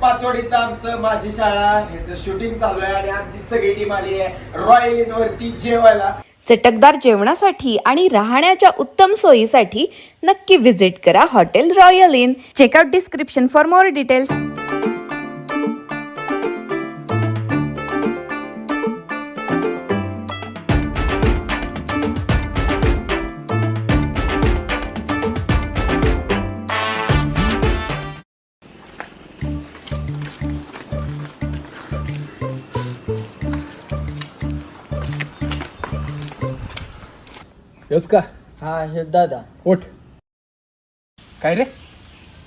पाचवडीत आमचं माझी शाळा ह्याचं शूटिंग चालू आहे आणि आमची सगळी टीम आली आहे. रॉयल इन वरती जेवायला. चटकदार जेवणासाठी आणि राहण्याच्या उत्तम सोयीसाठी नक्की विजिट करा hotel royal inn check out description for more details योच का? हा हे दादा. ओठ काय रे?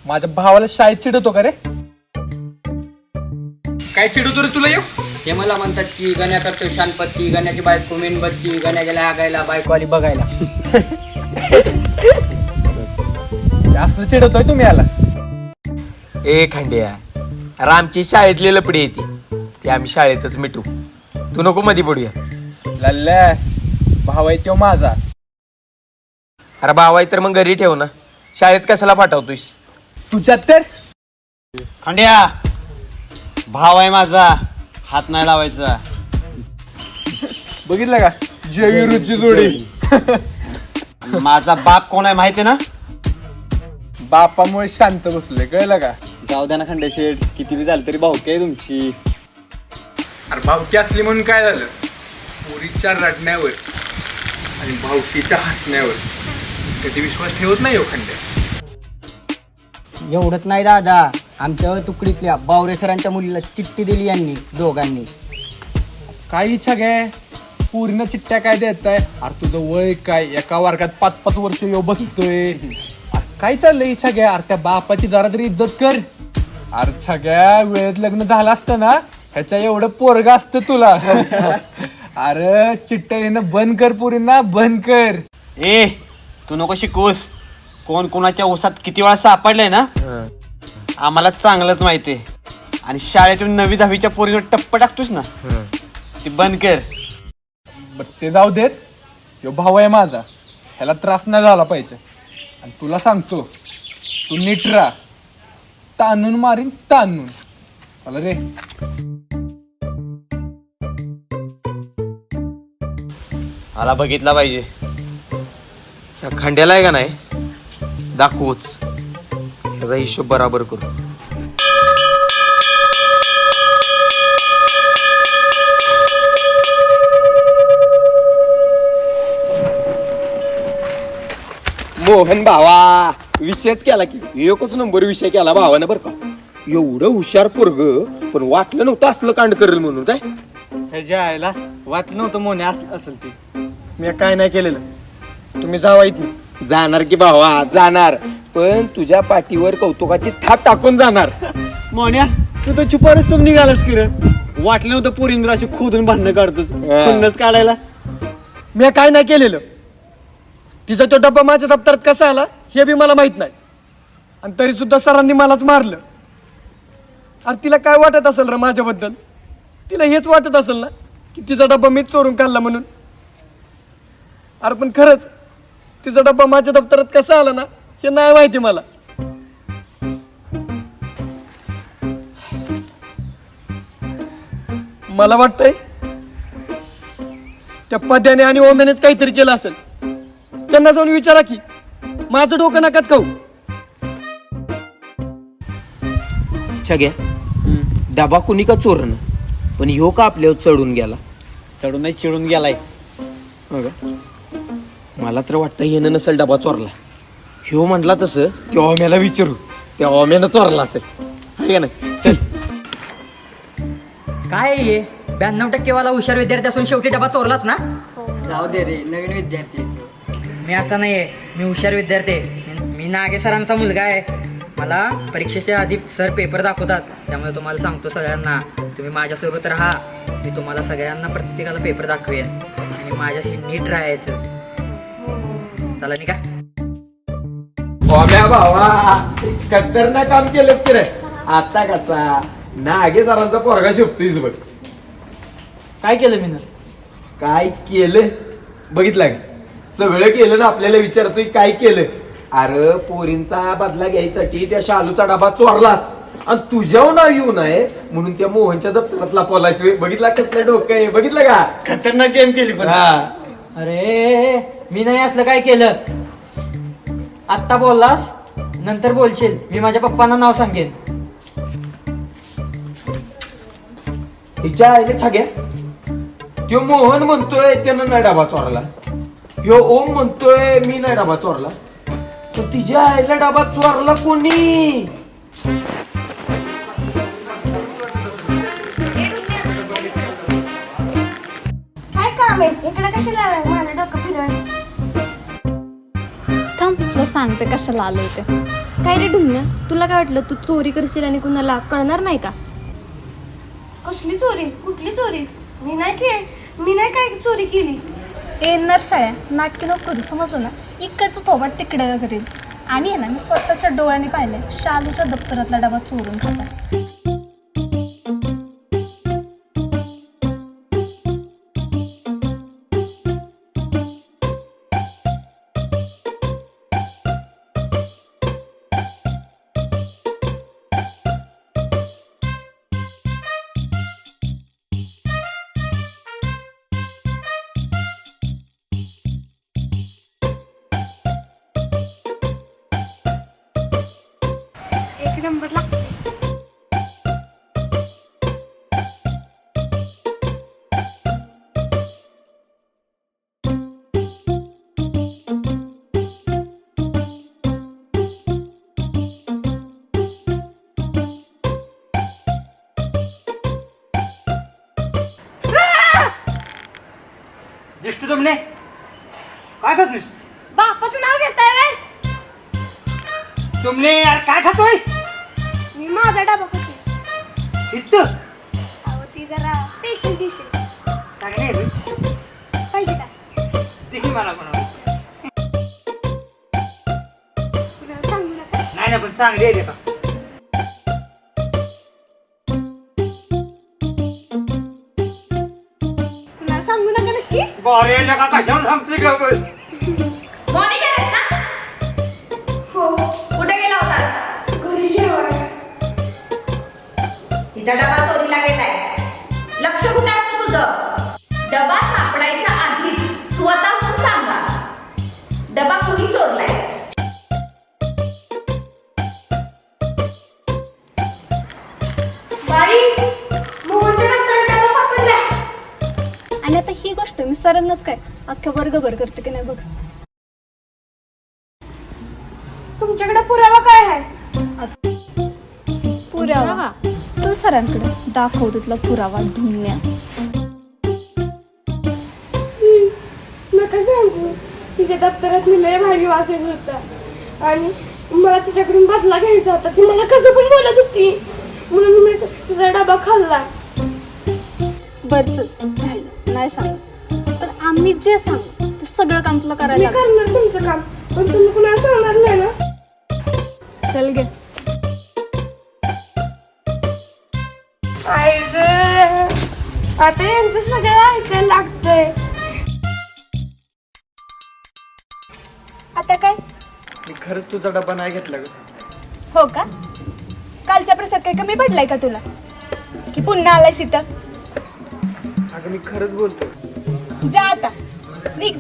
माझ्या भावाला शाळेत चिडवतो का रे? काय चिडवतो रे तुला येऊ हे मला म्हणतात की गण्या करतो शानपत्ती गण्याची बायको मेणबत्ती गण्या गेला हागायला बायको आली बघायला. जास्त चिडवतोय तुम्ही याला. ए खंड्या. अरे आमची शाळेतली लपडी येते ती. आम्ही शाळेतच मिटू. तू नको मध्ये पडूया. लल्ल्या. भाव आहे तो माझा. अरे भाव आहे तर मग घरी ठेव ना. शाळेत कशाला पाठवतोस तुझ्यात तर? खंड्या भाव आहे माझा. हात नाही लावायचा. बघितलं का? जय विरुद्धची जोडी माझा बाप कोण आहे माहिती ना? बापामुळे शांत बसले कळलं का? जाऊ द्या ना खंड्या शेठ किती बी झालं तरी भाऊ काय तुमची. अरे भावकी असली म्हणून काय झालं? पोरीच्या रडण्यावर आणि भावकीच्या हसण्यावर. कधी विश्वास ठेवत नाही हो खंड्या. एवढंच नाही दादा. आमच्या तुकडीतल्या बावरे सरांच्या मुलीला चिठ्ठी दिली यांनी दोघांनी. काय इच्छा घे? पूर्ण चिठ्ठ्या काय देत आहे अरे तुझं वय काय? एका वर्गात पाच पाच वर्ष येऊ बसतोय. अरे काय चाललंय इच्छा घ्या अरे त्या बापाची जरा तरी इज्जत कर. अरे छग्या वेळेत लग्न झालं असतं ना ह्याच्या एवढं पोरग असतं तुला. अरे चिठ्ठ्या येणं बंद कर पुरींना बंद कर. ए तू नको शिकूस. कोण कोणाच्या ओसात किती वेळा सापडलंय ना? आम्हाला चांगलंच माहिती आणि शाळेतून नवी दहावीच्या पोरीवर टप्प टाकतोस ना ती बंद कर. ते जाऊ देत. ह्यो भाऊ आहे माझा. ह्याला त्रास नाही झाला पाहिजे. आणि तुला सांगतो तू नीट राहा. ताणून मारीन ताणून चला रे. मला बघितला पाहिजे. या खंड्याला आहे का नाही? दाखवूच. त्याचा हिशोब बराबर करू. मोहन भावा विषयच केला की. एकच नंबर विषय केला भावानं बरं का. एवढं हुशार पोरग पण वाटलं नव्हतं असलं कांड करेल म्हणून काय? ह्याच्या आईला वाटलं नव्हतं मोने असेल ती. मी काय नाही केलेलं. तुम्ही जावा इथं जाणार की भावा जाणार. पण तुझ्या पाठीवर कौतुकाची थाप टाकून जाणार. मोन्या तू तर चुपारच तुम निघालास की रे. वाटलं नव्हतं पोरींवर अशी खोदून भांडणं काढतोस. खुन्नस काढायला. मी काय नाही केलेलं. तिचा तो डब्बा माझ्या दप्तरात कसा आला हे बी मला माहीत नाही. आणि तरी सुद्धा सरांनी मलाच मारलं. अरे तिला काय वाटत असेल रे माझ्याबद्दल? तिला हेच वाटत असेल ना की तिचा डब्बा मीच चोरून काढला म्हणून. अरे पण खरंच तिचा डब्बा माझ्या दप्तरात कसा आला ना हे नाही माहिती मला. मला वाटतंय त्या पद्याने आणि ओम्यानेच काहीतरी केलं असेल. त्यांना जाऊन विचारा की माझं डोकं नकात खाऊ. छग्या डबा कुणी का चोरण पण ह्यो का आपल्यावर चढून गेला? चढून नाही चिडून गेलाय. हो का? मला तर वाटतं येणं नसेल डबा चोरला. ह्यो म्हणला तसं त्या ओम्याला विचारू. त्या ओम्यानं चोरला असेल. आहे का नाही? चल. काय आहे ब्याण्णव टक्केवाला हुशार विद्यार्थी असून शेवटी डबा चोरलाच ना? जाऊ दे रे नवीन विद्यार्थी आहे तो. मी असा नाही आहे मी हुशार विद्यार्थी आहे. मी- मी नागे सरांचा मुलगा आहे. मला परीक्षेच्या आधी सर पेपर दाखवतात. त्यामुळे तुम्हाला सांगतो सगळ्यांना. तुम्ही माझ्यासोबत राहा. मी तुम्हाला सगळ्यांना प्रत्येकाला पेपर दाखवेन. आणि माझ्याशी नीट राहायचं. चला निघा भावा खतरनाक काम केलंच की रे आता कसा? नागे सरांचा पोरगा शिकतोयस बघ. काय केलं मी काय केलं? बघितलं का? सगळं केलं ना आपल्याला विचारतोय काय केलं? अरे पोरींचा बदला घ्यायसाठी त्या शालूचा डबा चोरलास. आणि तुझ्यावर नाव येऊ नये म्हणून त्या मोहनच्या दप्तरात लपवलायस व्हय. बघितला कसलं डोकं आहे? बघितलं का? खतरनाक गेम केली पण. हा. अरे मी नाही असलं काय केलं? आत्ता बोललास नंतर बोलशील. मी माझ्या पप्पांना नाव सांगेन. हिच्या आईले छाग्या त्यो मोहन म्हणतोय त्यानं नाही डाबा चोरला. ह्यो ओम म्हणतोय मी नाही डाबा चोरला. तर तिच्या आईला डाबा चोरला कोणी? काय काम आहे? इकडे कशाला आलाय माझं डोकं सांगते कशाला आलो ते. काय रे ढुंगण्या तुला काय वाटलं तू चोरी करशील आणि कुणाला कळणार नाही का? कसली चोरी? कुठली चोरी? मी नाही के मी नाही काय चोरी केली? ए नरसाळ्या नाटके नको करू समजलं ना? इकडचं थोबाट तिकडे करेल आणि आहे ना मी स्वतःच्या डोळ्यांनी पाहिलंय शालूच्या दप्तरातला डबा चोरून खाता एक नंबर लागते दिसतो तुमने काय खातोस बापाचं नाव घेताय? तुमने यार काय खातोयस? माझा डबा खाते इथं. अहो ती जरा पेशल दिशेल सांगणे पाहिजे का? मला सांगू नका? नाही ना पण चांगली आहे का कुणाला सांगू नका नक्की? बरे का कशाला सांगतोय का बस? तिचा डबा चोरीला गेलाय. लक्ष कुठे असतं तुझं? डबा सापडायच्या आधीच स्वतःहून सांगा. डबा कुणी चोरलाय? आणि आता ही गोष्ट मी सरांनाच काय अख्ख्या वर्गभर करते की नाही बघ. तुमच्याकडे पुरावा काय आहे? पुरावा. सरांकडे दाखव तुला पुरावा ढुंगण्या नका सांगू तिच्या दप्तरात मी लय भारी वास येत होता. आणि मला तिच्याकडून बदला घ्यायचा होता. ती मला कसं पण बोलत होती. म्हणून मी तिचा डबा खाल्ला. बर चल राहिलं. नाही सांग पण आम्ही जे सांग ते सगळं काम तुला करायला. करणार तुमचं काम पण तुम्ही कुणाला सांगणार नाही ना? चल गे आता यांचं सगळं ऐकायला लागतंय. आता काय? मी खरंच तुझा डबा नाही घेतला ग. हो का? कालचा प्रसाद काही कमी पडलाय का तुला? की पुन्हा आलायस इथं? अगं मी खरंच बोलतो जा आता. निघ.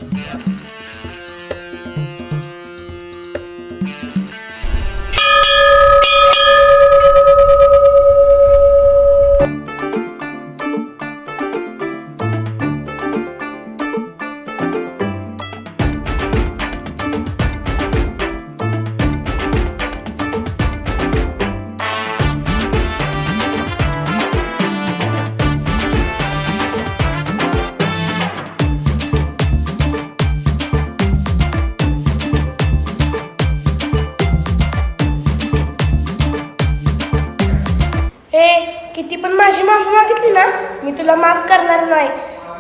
केली ना मी तुला माफ करणार नाही.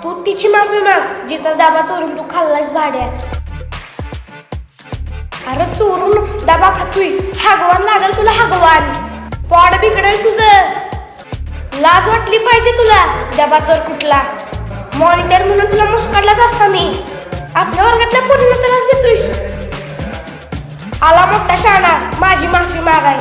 तू तिची माफी माग जिचा दाबा चोरून तू खाल्लास भाड्या. अरे चोरून दाबा खातोय. हागवान लागल तुला हागवान. पॉड बिघडेल तुझं. लाज वाटली पाहिजे तुला दाबा चोर कुठला. मॉनिटर म्हणून तुला मुस्कडलाच असता मी. आपल्या वर्गातल्या पूर्ण त्रास देतोयस. आला मोठा शाणा माझी माफी मागाय.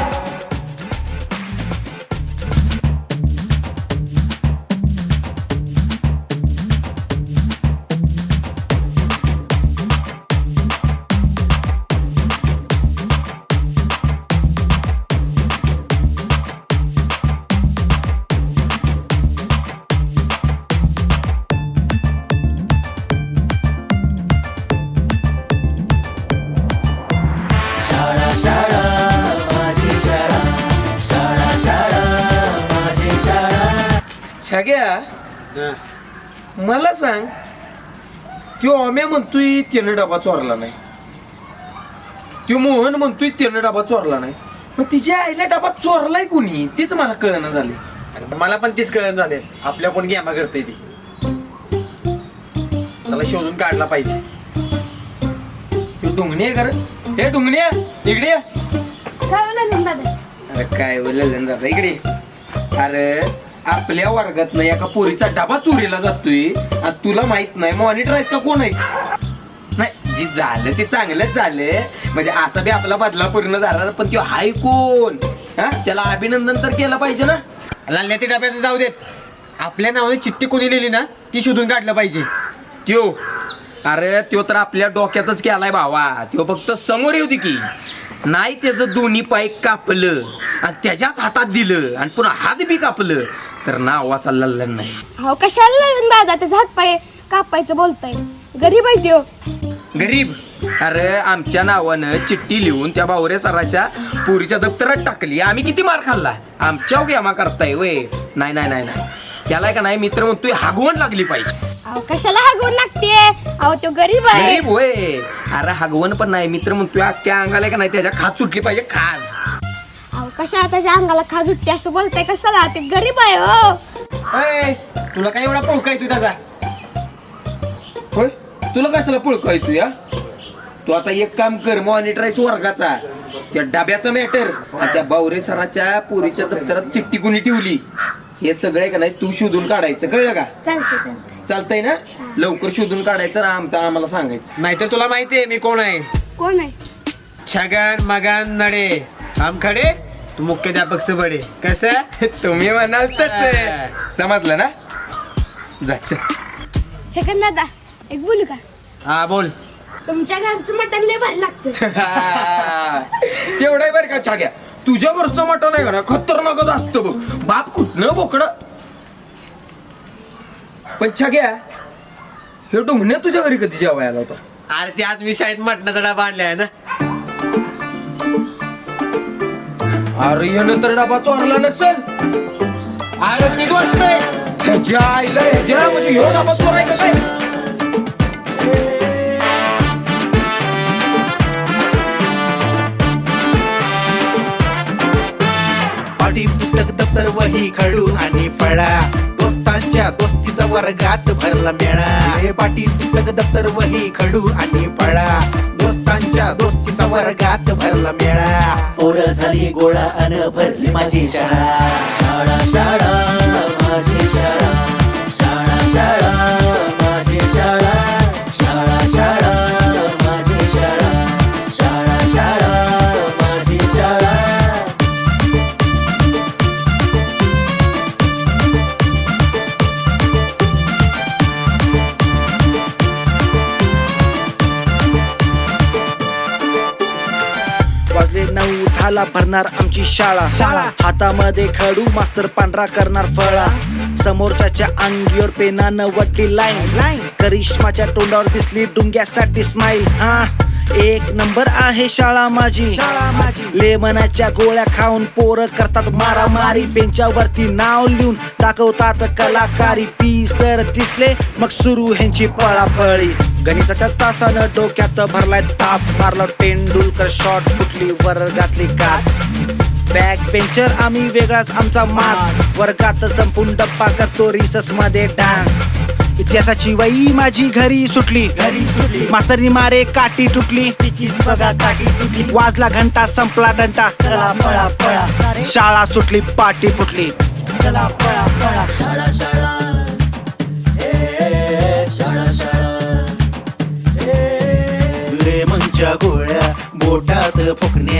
छाग्या मला सांग त्यो अम्या म्हणतोय त्यानं डबा चोरला नाही. त्यो मोहन म्हणतोय त्यानं डबा चोरला नाही. मग तिच्या आईला डबा चोरलाय कोणी? तेच मला कळना झाले आणि मला पण तीच कळण झाले आपल्या कोण गेमा करते ती? त्याला शोधून काढला पाहिजे. त्यो डुंगणी आहे खरं हे डुंगण्या इकडे ये. काय बोला दादा? अरे काय बोललं जाता इकडे ये. अरे आपल्या वर्गात नाही एका पोरीचा डबा चोरीला जातोय. आणि तुला माहीत नाही मॉनिटर आहेस का कोण आहेस? नाही जे झालं ते चांगलंच झालं. म्हणजे असा बी आपला बदला पूर्ण झाला पण तो हाय कोण? हा? त्याला अभिनंदन तर केलं पाहिजे ना. लाल्या ते डब्याचं जाऊ देत. आपल्या नावाने चिठ्ठी कोणी लिहिली ना ती शोधून काढलं पाहिजे. त्यो. अरे त्यो तर आपल्या डोक्यातच केलाय भावा. त्यो फक्त समोर येऊ दे की. नाही त्याचं दोन्ही पाय कापलं. आणि त्याच्याच हातात दिलं. आणि पुन्हा हात बी कापलं. तर नावाचा लल्लन नाही. अहो कशाला दादा त्याचा हात पाय कापायचं बोलताय. गरीब आहे त्यो. गरीब? अरे आमच्या नावानं चिठ्ठी लिहून त्या बावरे सराच्या पुरीच्या दप्तरात टाकली. आम्ही किती मार खाल्ला? आमच्या गेमा करताय वय. नाही नाही नाही नाही. त्याला का नाही मित्र म्हणतोय हागवण लागली पाहिजे. अहो कशाला हागवून लागते अहो तो गरीब आहे. गरीब होय अरे हागवण पण नाही. मित्र म्हणतोय अख्ख्या अंगाला का नाही त्याच्या खाज सुटली पाहिजे खाज कशा त्याच्या अंगाला खाज उठते असं बोलताय? कशाला? ते गरीब आहे हो. अय, तुला काय एवढा पोका आहे तू त्याचा? होय? तुला कशाला पुळकाय तू या? तू आता एक काम कर मॉनिटराईस वर्गाचा त्या डब्याचा मॅटर आणि त्या बावरे सराच्या पोरीच्या दप्तरात चिठ्ठी कुणी ठेवली? हे सगळे का नाही? तू शोधून काढायचं. कळलं का? चालते चालते चालतंय ना? लवकर शोधून काढायचं आणि आमचा आम्हाला सांगायचं. नाहीतर तुला माहितीये मी कोण आहे. कोण आहे? छगन मगन नडे. हम खडे? तू मुख्याध्यापक से बडे कसं? तुम्ही म्हणाल तस. समजलं ना? जा चल. दादा एक बोलू का? हा बोल. तुमच्या घरचं मटण लय भारी लागतं. तेवढं आहे बरं का छाग्या? तुझ्या घरचं मटण आहे का ना खतरनाकच असतं बघ. बाप कुठनं बोकड? पण छाग्या हे डोंगण्या तुझ्या घरी कधी जेवायला होता? अरे ते आज मी शाळेत मटणाचा डबा आणलाय आहे ना. अरे तर डबा चोरला नसल. अरे मी वाटतंय ह्याच्या आईला ह्याच्या म्हणजे ह्यो डबा चोरायचा काय? पाठी पुस्तक दप्तर वही खडू आणि फळा. दोस्तांच्या दोस्तीचा वर्गात भरला मेळा. हे पाठी पुस्तक दप्तर वही खडू आणि फळा. वर्गात भरला मेळा. पोर झाली गोळा अन भरली माझी शाळा. शाळा शाळा माझी शाळा. शाळा भरणार आमची शाळा. शाळा. हातामध्ये खडू मास्तर पांढरा करणार फळा. समोरच्या अंगीवर पेनानं वटली लाईन लाईन करिश्माच्या तोंडावर दिसली डुंग्यासाठी स्माईल हा एक नंबर आहे शाळा माझी. शाळा माझी. लेमनाच्या गोळ्या खाऊन पोरं करतात मारामारी. बेंचावरती नाव लिहून दाखवतात कलाकारी. पी सर दिसले मग सुरू ह्यांची पळापळी. गणिताच्या तासानं डोक्यात भरलाय ताप. मारलं तेंडुलकर शॉट कुठली वर्गातली काच बॅक बेंचर आम्ही वेगळाच आमचा माज वर्गात संपून डप्पा करतो रिससमध्ये डान्स इतिहासाची वही माझी घरी सुटली. घरी सुटली. मास्तरनी मारे काठी तुटली. तिचीच बघा काठी तुटली. वाजला घंटा संपला डंटा. चला पळा पळा. शाळा सुटली पाठी फुटली. चला पळा पळा. शाळा शाळा. ए, शाळा शाळा. लेमनच्या गोळ्या बोटात फुकण्या.